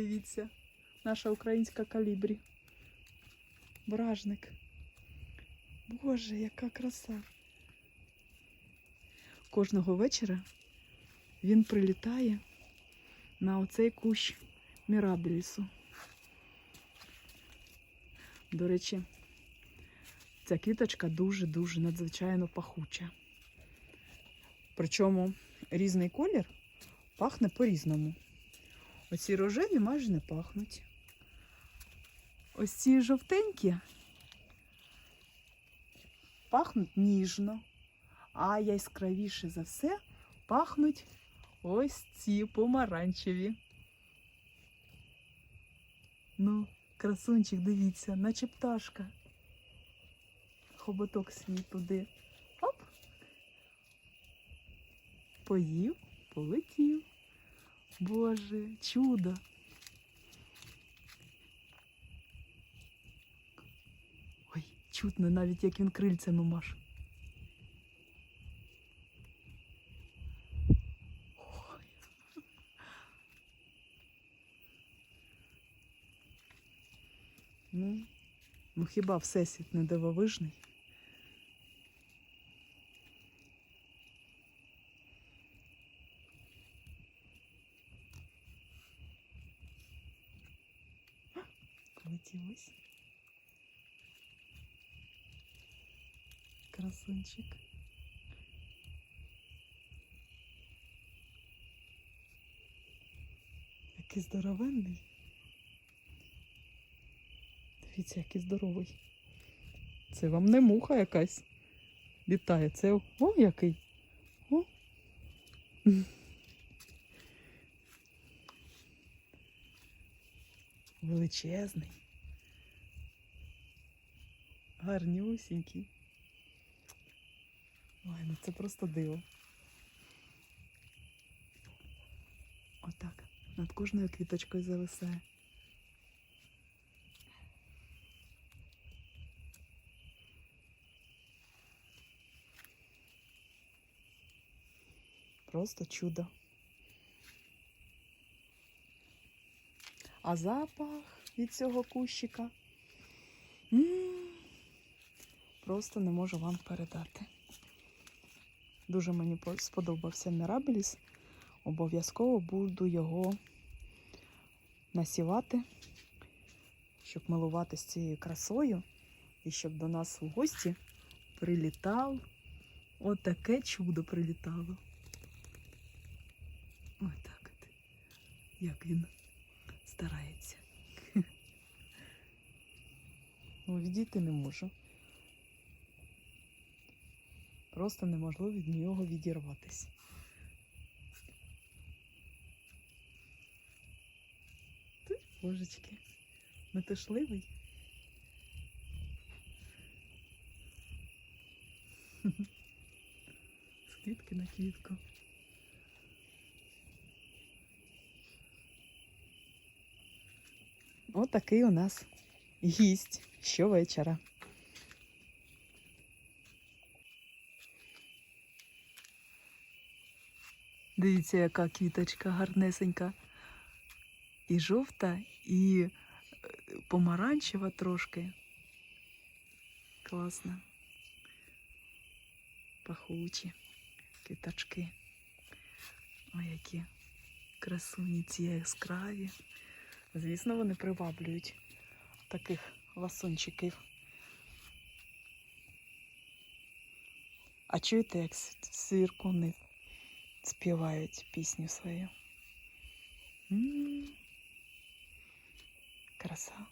Дивіться, наша українська калібрі. Бражник. Боже, яка краса. Кожного вечора він прилітає на оцей кущ Мірабелісу. До речі, ця квіточка дуже-дуже надзвичайно пахуча. Причому різний колір пахне по-різному. Оці рожеві майже не пахнуть. Ось ці жовтенькі пахнуть ніжно, а яскравіше за все пахнуть ось ці помаранчеві. Ну, красунчик, дивіться, наче пташка. Хоботок свій туди. Оп. Поїв, полетів. Боже, чудо. Ой, чутно навіть як він крильцями маше. Ну, ну хіба всесвіт не дивовижний? Ось. Красунчик. Який здоровенний. Дивіться, який здоровий. Це вам не муха якась. Літає. Це о який. О. Величезний. Гарнюсінький. Ой, ну це просто диво. Отак. Над кожною квіточкою зависає. Просто чудо. А запах від цього кущика м, просто не можу вам передати. Дуже мені по- сподобався Мірабеліс. Обов'язково буду його насівати, щоб милуватися цією красою і щоб до нас в гості прилітав. Отаке чудо прилітало. Ось так от. Як він старається. Ну, відійти не можу. Просто неможливо від нього відірватися. Ти, божечки, метушливий. З квітки на квітку. Отакий у нас гість щовечора. Дивіться, яка квіточка гарнесенька. І жовта, і е, помаранчева трошки. Класно. Пахучі квіточки. Ой, які красуні ці яскраві. Звісно, вони приваблюють таких ласунчиків. А чуєте, як с- свіркуни співають пісню свою? М, Краса.